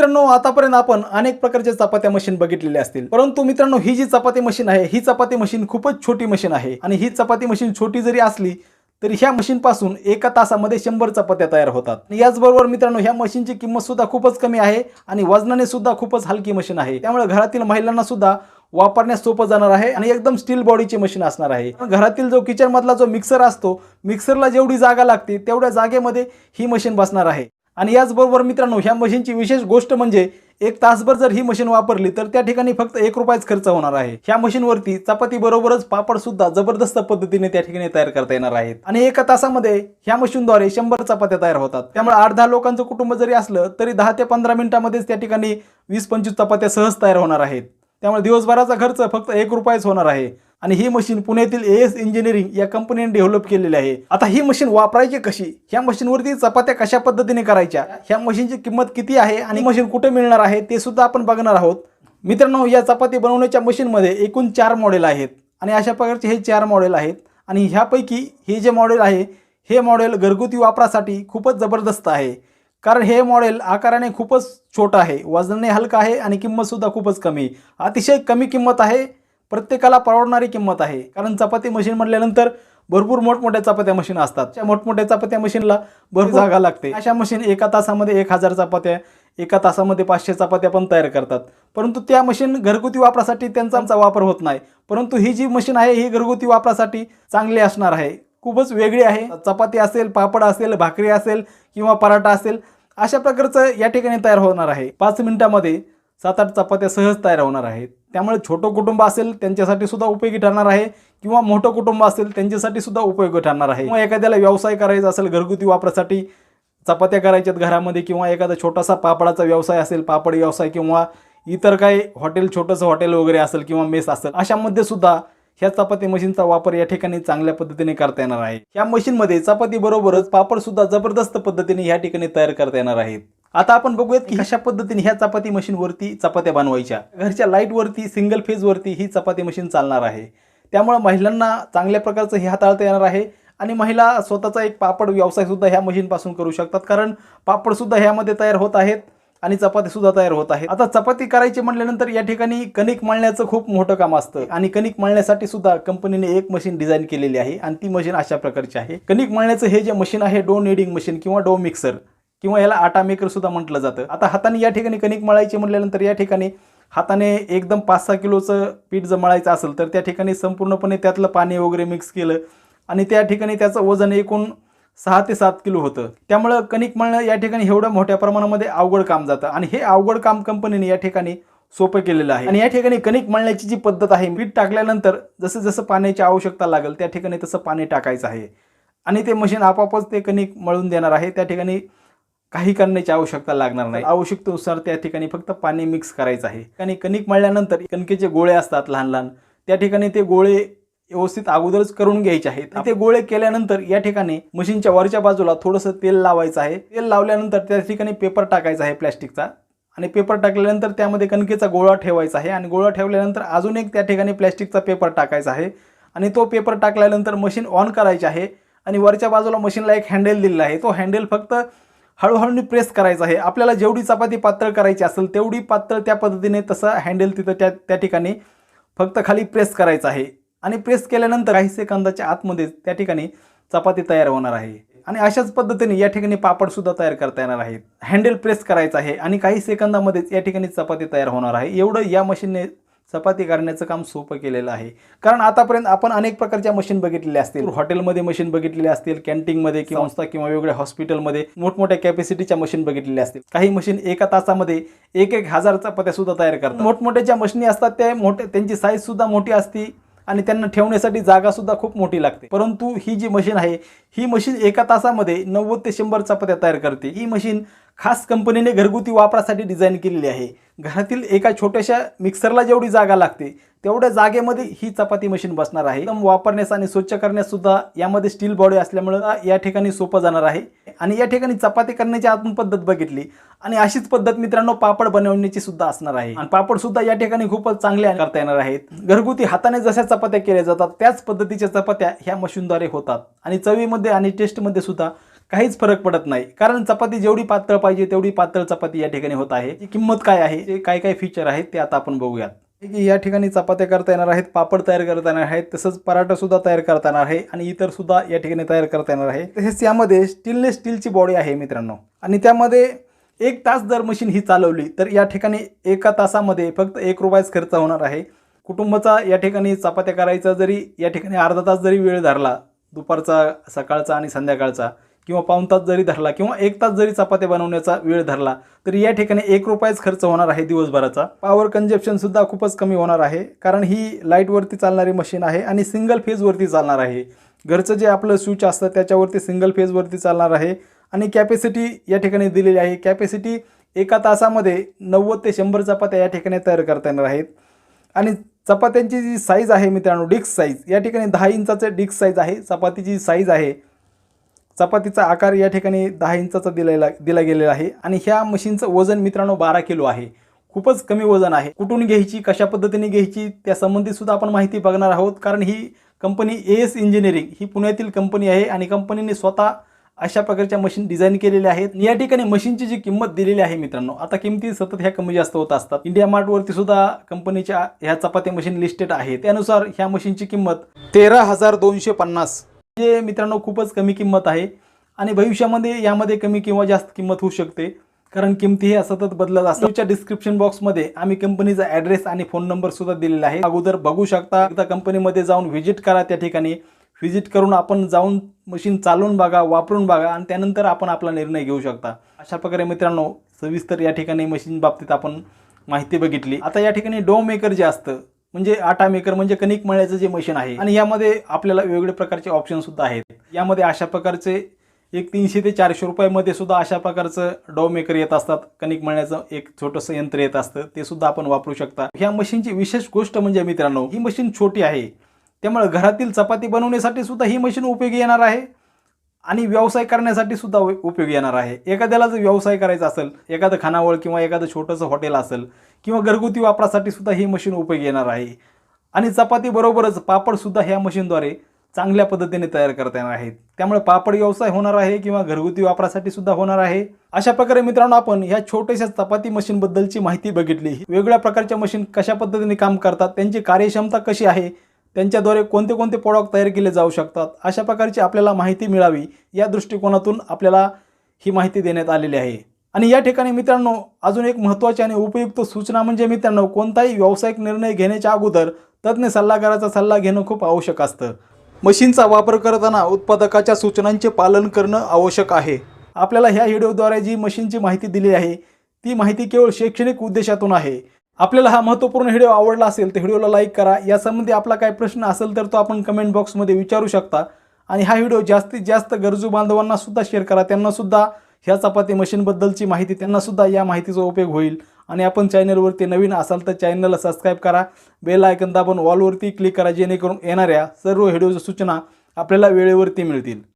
मित्रांनो आतापर्यंत आपण अनेक प्रकारच्या चपात्या मशीन बघितलेले असतील. परंतु मित्रांनो ही जी चपाती मशीन आहे ही चपाती मशीन खूपच छोटी मशीन आहे. आणि ही चपाती मशीन छोटी जरी असली तरी ह्या मशीन पासून एका तासामध्ये शंभर चपात्या तयार होतात. याचबरोबर मित्रांनो ह्या मशीनची किंमत सुद्धा खूपच कमी आहे आणि वजनाने सुद्धा खूपच हलकी मशीन आहे. त्यामुळे घरातील महिलांना सुद्धा वापरण्यास सोपं जाणार आहे आणि एकदम स्टील बॉडीची मशीन असणार आहे. घरातील जो किचन मधला जो मिक्सर असतो मिक्सरला जेवढी जागा लागते तेवढ्या जागेमध्ये ही मशीन बसणार आहे. आणि याचबरोबर मित्रांनो ह्या मशीनची विशेष गोष्ट म्हणजे एक तासभर जर ही मशीन वापरली तर त्या ठिकाणी फक्त एक रुपयाच खर्च होणार आहे. ह्या मशीनवरती चपाती बरोबरच पापड सुद्धा जबरदस्त पद्धतीने त्या ठिकाणी तयार करता येणार आहेत. आणि एका तासामध्ये ह्या मशीनद्वारे शंभर चपात्या तयार होतात. त्यामुळे आठ दहा लोकांचं कुटुंब जरी असलं तरी दहा ते पंधरा मिनिटांमध्येच त्या ठिकाणी वीस पंचवीस चपात्या सहज तयार होणार आहेत. त्यामुळे दिवसभराचा खर्च फक्त एक रुपयाच होणार आहे. आणि ही मशीन पुण्यातील ए एस इंजिनिअरिंग या कंपनीने डेव्हलप केलेली आहे. आता ही मशीन वापरायची कशी? ह्या मशीनवरती चपात्या कशा पद्धतीने करायच्या? ह्या मशीनची किंमत किती आहे आणि मशीन कुठे मिळणार आहे ते सुद्धा आपण बघणार आहोत. मित्रांनो या चपाती बनवण्याच्या मशीनमध्ये एकूण चार मॉडेल आहेत. आणि अशा प्रकारचे हे चार मॉडेल आहेत. आणि ह्यापैकी हे जे मॉडेल आहे हे मॉडेल घरगुती वापरासाठी खूपच जबरदस्त आहे. कारण हे मॉडेल आकाराने खूपच छोटं आहे. वजनाने हलकं आहे आणि किंमतसुद्धा खूपच कमी. अतिशय कमी किंमत आहे. प्रत्येकाला परवडणारी किंमत आहे. कारण चपाती मशीन म्हटल्यानंतर भरपूर मोठमोठ्या चपात्या मशीन असतात. त्या मोठमोठ्या चपात्या मशीनला भरपूर जागा लागते. अशा मशीन एका तासामध्ये एक हजार चपात्या एका तासामध्ये पाचशे चपात्या पण तयार करतात. परंतु त्या मशीन घरगुती वापरासाठी त्यांचा आमचा वापर होत नाही. परंतु ही जी मशीन आहे ही घरगुती वापरासाठी चांगली असणार आहे. खूपच वेगळी आहे. चपाती असेल पापड असेल भाकरी असेल किंवा पराठा असेल अशा प्रकारचं या ठिकाणी तयार होणार आहे. पाच मिनिटामध्ये सात आठ चपात्या सहज तयार होणार आहेत. त्यामुळे छोटं कुटुंब असेल त्यांच्यासाठी सुद्धा उपयोगी ठरणार आहे. किंवा मोठं कुटुंब असेल त्यांच्यासाठी सुद्धा उपयोगी ठरणार आहे. किंवा एखाद्याला व्यवसाय करायचा असेल घरगुती वापरासाठी चपात्या करायच्यात घरामध्ये किंवा एखादा छोटासा पापडाचा व्यवसाय असेल पापड व्यवसाय किंवा इतर काही हॉटेल छोटंसं हॉटेल वगैरे असेल किंवा मेस असेल अशामध्ये सुद्धा ह्या चपाती मशीनचा वापर या ठिकाणी चांगल्या पद्धतीने करता येणार आहे. या मशीनमध्ये चपाती बरोबरच पापड सुद्धा जबरदस्त पद्धतीने या ठिकाणी तयार करता येणार आहेत. आता आपण बघूयात की कशा पद्धतीने ह्या चपाती मशीनवरती चपात्या बनवायच्या. घरच्या लाईटवरती सिंगल फेजवरती ही चपाती मशीन चालणार आहे. त्यामुळे महिलांना चांगल्या प्रकारचं हे हाताळता येणार आहे आणि महिला स्वतःचा एक पापड व्यवसाय सुद्धा ह्या मशीनपासून करू शकतात. कारण पापड सुद्धा ह्यामध्ये तयार होत आहेत आणि चपाती सुद्धा तयार होत आहेत. आता चपाती करायची म्हटल्यानंतर या ठिकाणी कणिक मळण्याचं खूप मोठं काम असतं. आणि कणिक मळण्यासाठी सुद्धा कंपनीने एक मशीन डिझाईन केलेली आहे आणि ती मशीन अशा प्रकारची आहे. कणिक मळण्याचं हे जे मशीन आहे डो नेडिंग मशीन किंवा डो मिक्सर किंवा याला आटा मेकर सुद्धा म्हटलं जातं. आता हाताने या ठिकाणी कणिक मळायची म्हटल्यानंतर या ठिकाणी हाताने एकदम पाच सहा किलोचं पीठ जर मळायचं असेल तर त्या ठिकाणी संपूर्णपणे त्यातलं पाणी वगैरे मिक्स केलं आणि त्या ठिकाणी त्याचं वजन एकूण सहा ते सात किलो होतं. त्यामुळं कणिक मळणं या ठिकाणी एवढं मोठ्या प्रमाणामध्ये अवघड काम जातं आणि हे अवघड काम कंपनीने या ठिकाणी सोपं केलेलं आहे. आणि या ठिकाणी कणिक मळण्याची जी पद्धत आहे पीठ टाकल्यानंतर जसं जसं पाण्याची आवश्यकता लागेल त्या ठिकाणी तसं पाणी टाकायचं आहे. आणि ते मशीन आपोआपच ते कणिक मळून देणार आहे. त्या ठिकाणी काही करण्याची आवश्यकता लागणार नाही. आवश्यकतेनुसार त्या ठिकाणी फक्त पाणी मिक्स करायचं आहे. आणि कणिक मळल्यानंतर कणकेचे गोळे असतात लहान लहान. त्या ठिकाणी ते गोळे व्यवस्थित अगोदरच करून घ्यायचे आहेत. ते गोळे केल्यानंतर या ठिकाणी मशीनच्या वरच्या बाजूला थोडंसं तेल लावायचं आहे. तेल लावल्यानंतर त्या ठिकाणी पेपर टाकायचा आहे प्लॅस्टिकचा. आणि पेपर टाकल्यानंतर त्यामध्ये कणकेचा गोळा ठेवायचा आहे. आणि गोळा ठेवल्यानंतर अजून एक त्या ठिकाणी प्लॅस्टिकचा पेपर टाकायचा आहे. आणि तो पेपर टाकल्यानंतर मशीन ऑन करायची आहे. आणि वरच्या बाजूला मशीनला एक हँडल दिलेला आहे. तो हँडल फक्त हळूहळू प्रेस करायचं आहे. आपल्याला जेवढी चपाती पातळ करायची असेल तेवढी पातळ त्या पद्धतीने तसं हँडल तिथं त्या त्या ठिकाणी फक्त खाली प्रेस करायचं आहे. आणि प्रेस केल्यानंतर काही सेकंदाच्या आतमध्ये त्या ठिकाणी चपाती तयार होणार आहे. आणि अशाच पद्धतीने या ठिकाणी पापडसुद्धा तयार करता येणार आहेत. हँडल प्रेस करायचं आहे आणि काही सेकंदामध्येच या ठिकाणी चपाती तयार होणार आहे. एवढं या मशीनने चपाती करण्याचं काम सोपं केलेलं आहे. कारण आतापर्यंत आपण अनेक प्रकारच्या मशीन बघितलेल्या असतील. हॉटेलमध्ये मशीन बघितलेल्या असतील कॅन्टीनमध्ये किंवा संस्था किंवा वेगवेगळ्या हॉस्पिटलमध्ये मोठमोठ्या कॅपॅसिटीच्या मशीन बघितलेल्या असतील. काही मशीन एका तासामध्ये एक एक हजार चपात्या सुद्धा तयार करतात. मोठमोठ्या ज्या मशिनी असतात त्या मोठ्या त्यांची साईज सुद्धा मोठी असती आणि त्यांना ठेवण्यासाठी जागा सुद्धा खूप मोठी लागते. परंतु ही जी मशीन आहे ही मशीन एका तासामध्ये नव्वद ते शंभर चपात्या तयार करते. ही मशीन खास कंपनीने घरगुती वापरासाठी डिझाईन केलेली आहे. घरातील एका छोट्याशा मिक्सरला जेवढी जागा लागते तेवढ्या जागेमध्ये ही चपाती मशीन बसणार आहे. एकदम वापरण्यास आणि स्वच्छ करण्यास सुद्धा यामध्ये स्टील बॉडी असल्यामुळं या ठिकाणी सोपं जाणार आहे. आणि या ठिकाणी चपाती करण्याची आपण पद्धत बघितली. आणि अशीच पद्धत मित्रांनो पापड बनवण्याची सुद्धा असणार आहे. आणि पापड सुद्धा या ठिकाणी खूपच चांगल्या करता येणार आहेत. घरगुती हाताने जशा चपात्या केल्या जातात त्याच पद्धतीच्या चपात्या ह्या मशीनद्वारे होतात. आणि चवीमध्ये आणि टेस्टमध्ये सुद्धा काहीच फरक पडत नाही. कारण चपाती जेवढी पातळ पाहिजे तेवढी पातळ चपाती या ठिकाणी होत आहे. किंमत काय आहे? ते काय काय फीचर आहेत ते आता आपण बघूयात. की या ठिकाणी चपात्या करता येणार आहेत पापड तयार करता येणार आहेत तसंच पराठा सुद्धा तयार करता येणार आहे आणि इतर सुद्धा या ठिकाणी तयार करता येणार आहे. तसेच यामध्ये स्टीललेस स्टीलची बॉडी आहे मित्रांनो. आणि त्यामध्ये एक तास जर मशीन ही चालवली तर या ठिकाणी एका तासामध्ये फक्त एक रुपयाच खर्च होणार आहे. कुटुंबाचा या ठिकाणी चपात्या करायचा जरी या ठिकाणी अर्धा तास जरी वेळ धरला दुपारचा सकाळचा आणि संध्याकाळचा किंवा पाऊण तास जरी धरला किंवा एक तास जरी चपात्या बनवण्याचा वेळ धरला तरी या ठिकाणी एक रुपयाच खर्च होणार आहे दिवसभराचा. पॉवर कंजप्शन सुद्धा खूपच कमी होणार आहे कारण ही लाईटवरती चालणारी मशीन आहे आणि सिंगल फेजवरती चालणार आहे. घरचं जे आपलं स्विच असतं त्याच्यावरती सिंगल फेजवरती चालणार आहे आणि कॅपॅसिटी या ठिकाणी दिलेली आहे. कॅपॅसिटी एका तासामध्ये नव्वद ते शंभर चपात्या या ठिकाणी तयार करता येणार आहेत. आणि चपात्यांची जी साईज आहे मित्रांनो डिस्क साईज या ठिकाणी दहा इंचाचं डिस्क साईज आहे चपातीची साईज आहे. चपातीचा आकार या ठिकाणी दहा इंचाचा दिलेला दिला गेलेला आहे. आणि ह्या मशीनचं वजन मित्रांनो बारा किलो आहे. खूपच कमी वजन आहे. कुठून घ्यायची कशा पद्धतीने घ्यायची त्या सुद्धा आपण माहिती बघणार आहोत. कारण ही कंपनी ए एस इंजिनिअरिंग ही पुण्यातील कंपनी आहे. आणि कंपनीने स्वतः अशा प्रकारच्या मशीन डिझाईन केलेल्या आहेत. या ठिकाणी मशीनची जी किंमत दिलेली आहे मित्रांनो आता किमती सतत ह्या कमी जास्त होत असतात. इंडिया मार्टवरती सुद्धा कंपनीच्या ह्या चपाती मशीन लिस्टेड आहे. त्यानुसार ह्या मशीनची किंमत तेरा हजार दोनशे पन्नास जे मित्रांनो खूपच कमी किंमत आहे आणि भविष्यामध्ये यामध्ये कमी किंवा जास्त किंमत होऊ शकते. कारण किमती ह्या सतत बदलत असतात. तुमच्या डिस्क्रिप्शन बॉक्समध्ये आम्ही कंपनीचा ॲड्रेस आणि फोन नंबर सुद्धा दिलेला आहे. अगोदर बघू शकता एकदा कंपनीमध्ये जाऊन व्हिजिट करा त्या ठिकाणी. व्हिजिट करून आपण जाऊन मशीन चालवून बघा वापरून बघा आणि त्यानंतर आपण आपला निर्णय घेऊ शकता. अशा प्रकारे मित्रांनो सविस्तर या ठिकाणी मशीन बाबतीत आपण माहिती बघितली. आता या ठिकाणी डो मेकर जे असतं म्हणजे आटा मेकर म्हणजे कणिक मळण्याचं जे मशीन आहे. आणि यामध्ये आपल्याला वेगवेगळे प्रकारचे ऑप्शन सुद्धा आहेत. यामध्ये अशा प्रकारचे एक तीनशे ते चारशे रुपयामध्ये सुद्धा अशा प्रकारचं डो मेकर येत असतात. कणिक मळण्याचं एक छोटंसं यंत्र येत असतं. ते सुद्धा आपण वापरू शकता. ह्या मशीनची विशेष गोष्ट म्हणजे मित्रांनो ही मशीन छोटी आहे. त्यामुळे घरातील चपाती बनवण्यासाठी सुद्धा ही मशीन उपयोगी येणार आहे. आणि व्यवसाय करण्यासाठी सुद्धा उपयोग येणार आहे. एखाद्याला जर व्यवसाय करायचा असेल एखादं खानावळ किंवा एखादं छोटंसं हॉटेल असेल किंवा घरगुती वापरासाठी सुद्धा ही मशीन उपयोग येणार आहे. आणि चपाती बरोबरच ह्या मशीनद्वारे चांगल्या पद्धतीने तयार करता येणार आहेत. त्यामुळे पापड व्यवसाय होणार आहे किंवा घरगुती वापरासाठी सुद्धा होणार आहे. अशा प्रकारे मित्रांनो आपण ह्या छोट्याशा चपाती मशीनबद्दलची माहिती बघितली. वेगवेगळ्या प्रकारच्या मशीन कशा पद्धतीने काम करतात त्यांची कार्यक्षमता कशी आहे त्यांच्याद्वारे कोणते कोणते प्रॉडक्ट तयार केले जाऊ शकतात अशा प्रकारची आपल्याला माहिती मिळावी या दृष्टिकोनातून आपल्याला ही माहिती देण्यात आलेली आहे. आणि या ठिकाणी मित्रांनो अजून एक महत्त्वाची आणि उपयुक्त सूचना म्हणजे मित्रांनो कोणताही व्यावसायिक निर्णय घेण्याच्या अगोदर तज्ज्ञ सल्लागाराचा सल्ला घेणं खूप आवश्यक असतं. मशीनचा वापर करताना उत्पादकाच्या सूचनांचे पालन करणं आवश्यक आहे. आपल्याला ह्या व्हिडिओद्वारे जी मशीनची माहिती दिली आहे ती माहिती केवळ शैक्षणिक उद्देशातून आहे. आपल्याला हा महत्त्वपूर्ण व्हिडिओ आवडला असेल तर व्हिडिओला लाईक करा. यासंबंधी आपला काही प्रश्न असेल तर तो आपण कमेंट बॉक्समध्ये विचारू शकता. आणि हा व्हिडिओ जास्तीत जास्त गरजू बांधवांना सुद्धा शेअर करा. त्यांनासुद्धा ह्या चपाती मशीनबद्दलची माहिती त्यांनासुद्धा या माहितीचा उपयोग होईल. आणि आपण चॅनलवरती नवीन असाल तर चॅनलला सबस्क्राईब करा. बेल आयकन दाबून वॉलवरती क्लिक करा जेणेकरून येणाऱ्या सर्व व्हिडिओच्या सूचना आपल्याला वेळेवरती मिळतील.